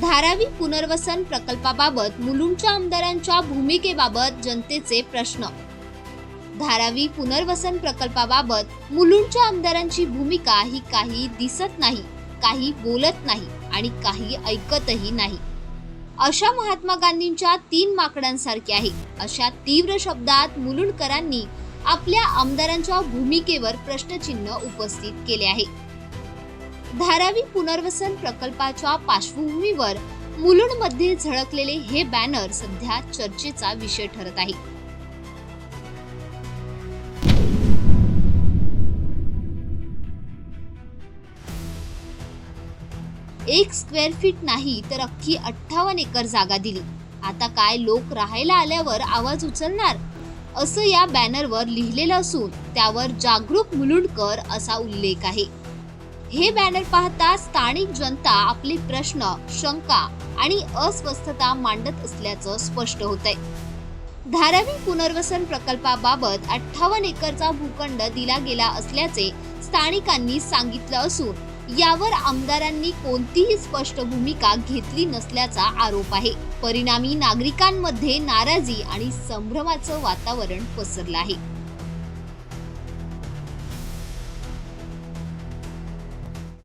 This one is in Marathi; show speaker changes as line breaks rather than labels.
धारावी पुनर्वसन प्रकल्पाबाबत मुलुंडच्या आमदारांच्या भूमिकेबाबत जनतेचे प्रश्न. धारावी पुनर्वसन प्रकल्पाबाबत मुलुंडच्या आमदारांची भूमिका ही काही दिसत नाही काही बोलत नाही आणि काही ऐकतही नाही. अशा महात्मा गांधींच्या तीन माकडांसारखे आहे. अशा तीव्र शब्दात मुलुंडकरांनी आपल्या आमदारांच्या भूमिकेवर प्रश्नचिन्ह उपस्थित केले आहे. धारावी पुनर्वसन प्रकल्पाच्या पार्श्वभूमीवर मुलुंडमध्ये झळकलेले हे बॅनर सध्या चर्चेचा विषय ठरत आहे. एक स्क्वेअर फीट नाही तर अख्खी अठ्ठावन्न एकर जागा दिली. आता काय लोक राहायला आल्यावर आवाज उचलणार? असं या बॅनरवर लिहिलेलं असून त्यावर जागरूक मुलुंडकर असा उल्लेख आहे. हे बॅनर पाहता स्थानिक जनता आपले प्रश्न शंका आणि अस्वस्थता मांडत असल्याचं स्पष्ट होत आहे धारावी पुनर्वसन प्रकल्पाबाबत अठ्ठावन्न एकरचा भूखंड दिला गेला असल्याचे स्थानिकांनी सांगितलं असून यावर आमदारांनी कोणतीही स्पष्ट भूमिका घेतली नसल्याचा आरोप आहे. परिणामी नागरिकांमध्ये नाराजी आणि संभ्रमाचं वातावरण पसरलं आहे.